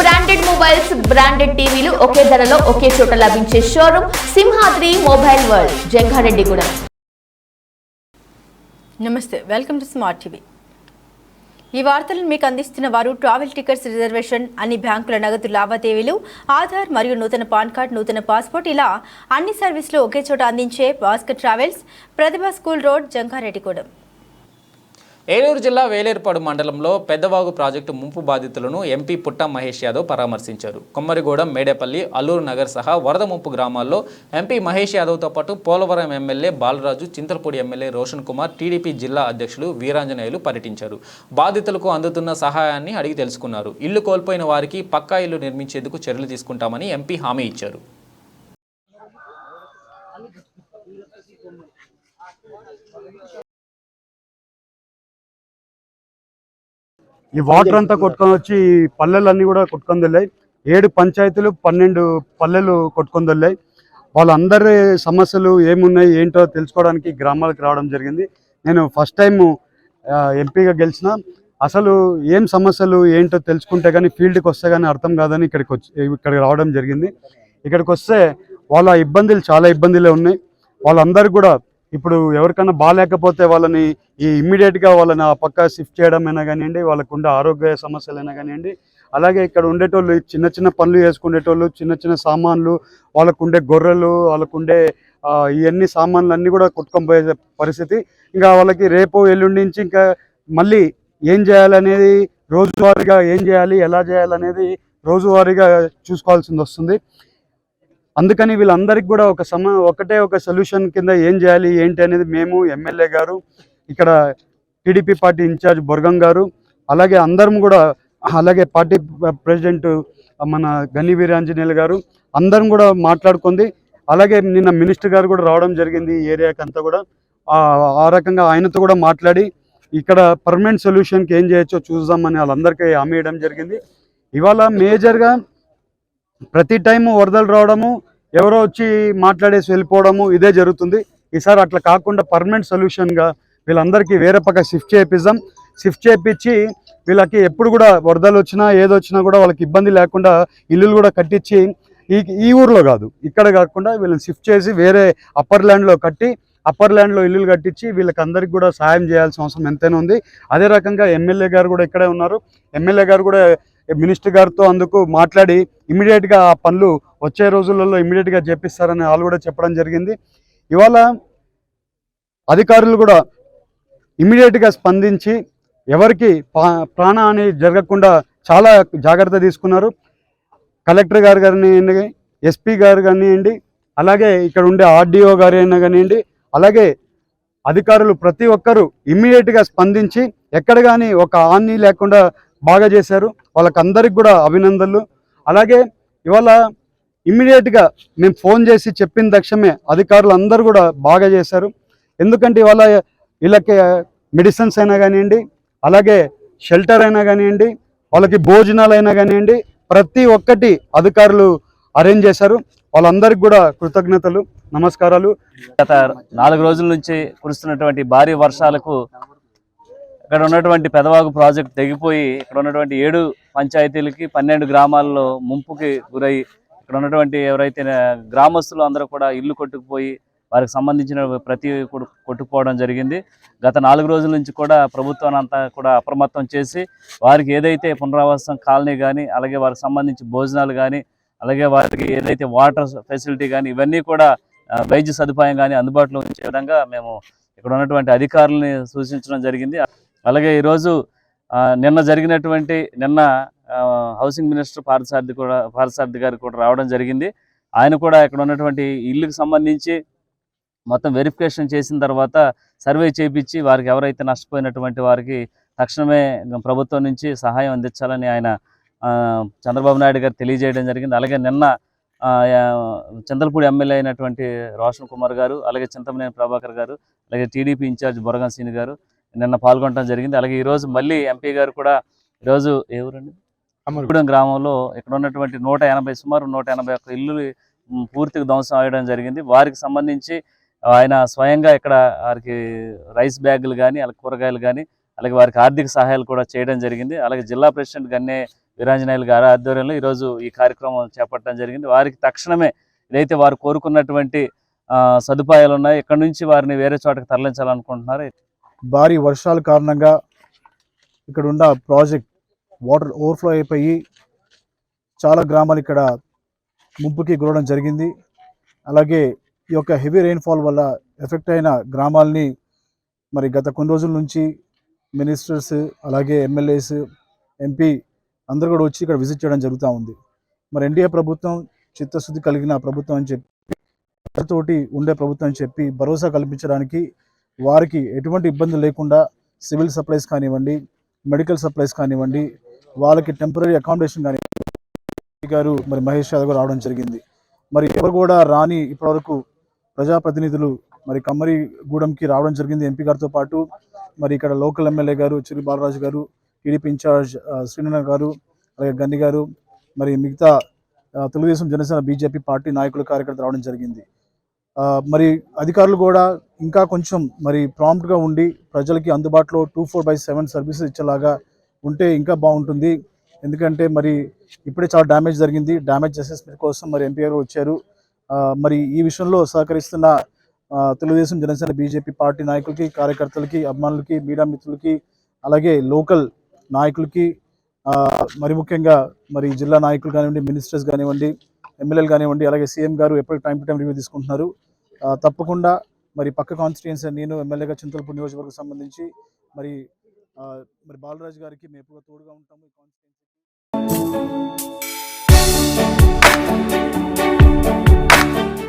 Branded mobiles branded టీవీలు ఒకే ధరలో ఒకే చోట లభించే showroom Simhadri mobile world. Jangareddygudem నమస్తే వెల్కమ్ టు స్మార్ట్ టీవీ. ఈ వార్తలను మీకు అందిస్తున్న వారు ట్రావెల్ టికెట్స్ రిజర్వేషన్ అన్ని బ్యాంకుల నగదు లావాదేవీలు ఆధార్ మరియు నూతన పాన్ కార్డ్ నూతన పాస్పోర్ట్ ఇలా అన్ని సర్వీసులు ఒకే చోట అందించే Bhaskar travels Pratibha school road Jangareddygudem Eluru జిల్లా వేలేరుపాడు మండలంలో పెద్దవాగు ప్రాజెక్టు ముంపు బాధితులను ఎంపీ పుట్ట మహేష్ యాదవ్ పరామర్శించారు. కొమ్మరిగూడెం మేడేపల్లి అల్లూరు నగర్ సహా వరద ముంపు గ్రామాల్లో ఎంపీ మహేష్ యాదవ్తో పాటు Polavaram MLA Balaraju Chintalapudi MLA Roshan Kumar TDP జిల్లా అధ్యక్షులు వీరాంజనేయులు పర్యటించారు. బాధితులకు అందుతున్న సహాయాన్ని అడిగి తెలుసుకున్నారు. ఇల్లు కోల్పోయిన వారికి పక్కా ఇల్లు నిర్మించేందుకు చర్యలు తీసుకుంటామని ఎంపీ హామీ ఇచ్చారు. ఈ వాటర్ అంతా కొట్టుకొని వచ్చి ఈ పల్లెలన్నీ కూడా కొట్టుకొని వెళ్ళాయి. ఏడు పంచాయతీలు పన్నెండు పల్లెలు కొట్టుకొని వెళ్ళాయి. వాళ్ళందరి సమస్యలు ఏమున్నాయి ఏంటో తెలుసుకోవడానికి గ్రామాలకు రావడం జరిగింది. నేను ఫస్ట్ టైం ఎంపీగా గెలిచిన. అసలు ఏం సమస్యలు ఏంటో తెలుసుకుంటే కానీ ఫీల్డ్కి వస్తే కానీ అర్థం కాదని ఇక్కడికి వచ్చి ఇక్కడికి రావడం జరిగింది. ఇక్కడికి వస్తే వాళ్ళ ఇబ్బందులు చాలా ఇబ్బందులే ఉన్నాయి. వాళ్ళందరూ కూడా ఇప్పుడు ఎవరికైనా బాగాలేకపోతే వాళ్ళని ఈ ఇమ్మీడియట్గా వాళ్ళని ఆ పక్క షిఫ్ట్ చేయడం అయినా కానివ్వండి వాళ్ళకు ఉండే ఆరోగ్య సమస్యలైనా కానివ్వండి అలాగే ఇక్కడ ఉండేటోళ్ళు చిన్న చిన్న పనులు చేసుకునేటోళ్ళు చిన్న చిన్న సామాన్లు వాళ్ళకు ఉండే గొర్రెలు వాళ్ళకు ఉండే ఇవన్నీ సామాన్లు అన్నీ కూడా కొట్టుకొని పోయే పరిస్థితి. ఇంకా వాళ్ళకి రేపు ఎల్లుండి నుంచి ఇంకా మళ్ళీ ఏం చేయాలనేది రోజువారీగా ఏం చేయాలి ఎలా చేయాలనేది రోజువారీగా చూసుకోవాల్సింది వస్తుంది. అందుకని వీళ్ళందరికీ కూడా ఒక సమ ఒకటే ఒక సొల్యూషన్ కింద ఏం చేయాలి ఏంటి అనేది మేము ఎమ్మెల్యే గారు ఇక్కడ టీడీపీ పార్టీ ఇన్ఛార్జ్ బొర్గం గారు అలాగే అందరం కూడా అలాగే పార్టీ ప్రెసిడెంట్ మన గని వీరాంజనేయులు గారు అందరం కూడా మాట్లాడుకుంది. అలాగే నిన్న మినిస్టర్ గారు కూడా రావడం జరిగింది ఈ ఏరియాకి అంతా కూడా. ఆ- రకంగా ఆయనతో కూడా మాట్లాడి ఇక్కడ పర్మనెంట్ సొల్యూషన్కి ఏం చేయొచ్చో చూద్దామని వాళ్ళందరికీ హామీ ఇవ్వడం జరిగింది. ఇవాళ మేజర్గా ప్రతి టైం వరదలు రావడము ఎవరో వచ్చి మాట్లాడేసి వెళ్ళిపోవడము ఇదే జరుగుతుంది. ఈసారి అట్లా కాకుండా పర్మనెంట్ సొల్యూషన్గా వీళ్ళందరికీ వేరే పక్క షిఫ్ట్ చేపిద్దాం. షిఫ్ట్ చేపించి వీళ్ళకి ఎప్పుడు కూడా వరదలు వచ్చినా ఏదొచ్చినా కూడా వాళ్ళకి ఇబ్బంది లేకుండా ఇల్లులు కూడా కట్టించి ఈ ఈ ఊర్లో కాదు ఇక్కడ కాకుండా వీళ్ళని షిఫ్ట్ చేసి వేరే అప్పర్ ల్యాండ్లో కట్టి అప్పర్ ల్యాండ్లో ఇల్లులు కట్టించి వీళ్ళకి అందరికీ కూడా సాయం చేయాల్సిన అవసరం ఎంతైనా ఉంది. అదే రకంగా ఎమ్మెల్యే గారు కూడా ఇక్కడే ఉన్నారు. ఎమ్మెల్యే గారు కూడా మినిస్టర్ గారితో అందుకు మాట్లాడి ఇమీడియట్గా ఆ పనులు వచ్చే రోజులలో ఇమీడియట్గా చేపిస్తారని వాళ్ళు కూడా చెప్పడం జరిగింది. ఇవాళ అధికారులు కూడా ఇమీడియట్గా స్పందించి ఎవరికి పా- ప్రాణహాని జరగకుండా చాలా జాగ్రత్త తీసుకున్నారు. కలెక్టర్ గారు కానివ్వండి ఎస్పీ గారు కానివ్వండి అలాగే ఇక్కడ ఉండే ఆర్డీఓ గారు అయినా కానివ్వండి అలాగే అధికారులు ప్రతి ఒక్కరూ ఇమ్మీడియట్గా స్పందించి ఎక్కడ కానీ ఒక హాని లేకుండా బాగా చేశారు. వాళ్ళకందరికి కూడా అభినందనలు. అలాగే ఇవాళ ఇమ్మీడియట్గా మేము ఫోన్ చేసి చెప్పిన తక్షణమే అధికారులు అందరూ కూడా బాగా చేశారు. ఎందుకంటే ఇవాళ వీళ్ళకి మెడిసిన్స్ అయినా కానివ్వండి అలాగే షెల్టర్ అయినా కానివ్వండి వాళ్ళకి భోజనాలు అయినా కానివ్వండి ప్రతి ఒక్కటి అధికారులు అరేంజ్ చేశారు. వాళ్ళందరికీ కూడా కృతజ్ఞతలు నమస్కారాలు. గత నాలుగు రోజుల నుంచి కురుస్తున్నటువంటి భారీ వర్షాలకు ఇక్కడ ఉన్నటువంటి పెదవాగు ప్రాజెక్ట్ తెగిపోయి ఇక్కడ ఉన్నటువంటి ఏడు పంచాయతీలకి పన్నెండు గ్రామాల్లో ముంపుకి గురై ఇక్కడ ఉన్నటువంటి ఎవరైతే గ్రామస్తులు అందరూ కూడా ఇల్లు కొట్టుకుపోయి వారికి సంబంధించిన ప్రతి కొట్టుకుపోవడం జరిగింది. గత నాలుగు రోజుల నుంచి కూడా ప్రభుత్వాన్ని అంతా కూడా అప్రమత్తం చేసి వారికి ఏదైతే పునరావాసం కాలనీ కానీ అలాగే వారికి సంబంధించి భోజనాలు కానీ అలాగే వారికి ఏదైతే వాటర్ ఫెసిలిటీ కానీ ఇవన్నీ కూడా వైద్య సదుపాయం కానీ అందుబాటులో ఉంచే విధంగా మేము ఇక్కడ ఉన్నటువంటి అధికారులని సూచించడం జరిగింది. అలాగే ఈరోజు నిన్న జరిగినటువంటి నిన్న హౌసింగ్ మినిస్టర్ పార్థసారథి కూడా పార్థసారథి గారు కూడా రావడం జరిగింది. ఆయన కూడా ఇక్కడ ఉన్నటువంటి ఇల్లుకి సంబంధించి మొత్తం వెరిఫికేషన్ చేసిన తర్వాత సర్వే చేయించి వారికి ఎవరైతే నష్టపోయినటువంటి వారికి తక్షణమే ప్రభుత్వం నుంచి సహాయం అందించాలని ఆయన చంద్రబాబు నాయుడు గారు తెలియజేయడం జరిగింది. అలాగే నిన్న చంద్రపూడి ఎమ్మెల్యే అయినటువంటి రోషన్ కుమార్ గారు అలాగే చింతమనేని ప్రభాకర్ గారు అలాగే టీడీపీ ఇన్ఛార్జ్ బొరగం సీని గారు నిన్న పాల్గొనడం జరిగింది. అలాగే ఈరోజు మళ్ళీ ఎంపీ గారు కూడా ఈరోజు ఏ ఊరండి? అమరగూడెం గ్రామంలో ఇక్కడ ఉన్నటువంటి నూట ఎనభై సుమారు నూట ఎనభై ఒక్క ఇల్లు పూర్తిగా ధ్వంసం అయ్యడం జరిగింది. వారికి సంబంధించి ఆయన స్వయంగా ఇక్కడ వారికి రైస్ బ్యాగులు కానీ అలాగే కూరగాయలు కానీ అలాగే వారికి ఆర్థిక సహాయాలు కూడా చేయడం జరిగింది. అలాగే జిల్లా ప్రెసిడెంట్ గన్నే వీరాంజనేయులు గారి ఆధ్వర్యంలో ఈరోజు ఈ కార్యక్రమం చేపట్టడం జరిగింది. వారికి తక్షణమే ఏదైతే వారు కోరుకున్నటువంటి సదుపాయాలు ఉన్నాయి ఇక్కడ నుంచి వారిని వేరే చోటకి తరలించాలనుకుంటున్నారు భారీ వర్షాల కారణంగా ఇక్కడ ఉన్న ప్రాజెక్ట్ వాటర్ ఓవర్ఫ్లో అయిపోయి చాలా గ్రామాలు ఇక్కడ ముంపుకి గురవడం జరిగింది. అలాగే ఈ యొక్క హెవీ రెయిన్ఫాల్ వల్ల ఎఫెక్ట్ అయిన గ్రామాలని మరి గత కొన్ని రోజుల నుంచి మినిస్టర్స్ అలాగే ఎమ్మెల్యేస్ ఎంపీ అందరూ కూడా వచ్చి ఇక్కడ విజిట్ చేయడం జరుగుతూ ఉంది. మరి ఎన్డీఏ ప్రభుత్వం చిత్తశుద్ధి కలిగిన ప్రభుత్వం అని చెప్పి తోటి ఉండే ప్రభుత్వం అని చెప్పి భరోసా కల్పించడానికి వారికి ఎటువంటి ఇబ్బంది లేకుండా సివిల్ సప్లైస్ కానివ్వండి మెడికల్ సప్లైస్ కానివ్వండి వాళ్ళకి టెంపరీ అకామిడేషన్ కానివ్వండి గారు మరి మహేష్ యాదవ్ గారు రావడం జరిగింది. మరి ఎవరు కూడా రాని ఇప్పటివరకు ప్రజాప్రతినిధులు మరి కమ్మరి గూడెంకి రావడం జరిగింది ఎంపీ గారితో పాటు. మరి ఇక్కడ లోకల్ ఎమ్మెల్యే గారు చిరు బాలరాజు గారు టీడీపీ ఇన్ఛార్జ్ శ్రీనారాయణ గారు అలాగే గన్ని గారు మరి మిగతా తెలుగుదేశం జనసేన బీజేపీ పార్టీ నాయకులు కార్యకర్తలు రావడం జరిగింది. మరి అధికారులు కూడా ఇంకా కొంచెం మరి ప్రాంప్ట్గా ఉండి ప్రజలకి అందుబాటులో two four by seven services ఇచ్చేలాగా ఉంటే ఇంకా బాగుంటుంది. ఎందుకంటే మరి ఇప్పుడే చాలా డ్యామేజ్ జరిగింది. డ్యామేజ్ అసెస్మెంట్ కోసం మరి ఎంపీఆర్ వచ్చారు. మరి ఈ విషయంలో సహకరిస్తున్న తెలుగుదేశం జనసేన బీజేపీ పార్టీ నాయకులకి కార్యకర్తలకి అభిమానులకి మీడియా మిత్రులకి అలాగే లోకల్ నాయకులకి మరి ముఖ్యంగా మరి జిల్లా నాయకులు కానివ్వండి మినిస్టర్స్ కానివ్వండి ఎమ్మెల్యేలు కానివ్వండి అలాగే సీఎం గారు ఎప్పటికి టైం టు టైం రివ్యూ తీసుకుంటున్నారు. తప్పకుండా మరి పక్క కాన్స్టిట్యున్సీ నేను ఎమ్మెల్యేగా చింతలపూడి నియోజకవర్గం సంబంధించి మరి మరి బాలరాజు గారికి మేము ఎప్పుడూ తోడుగా ఉంటాము ఈ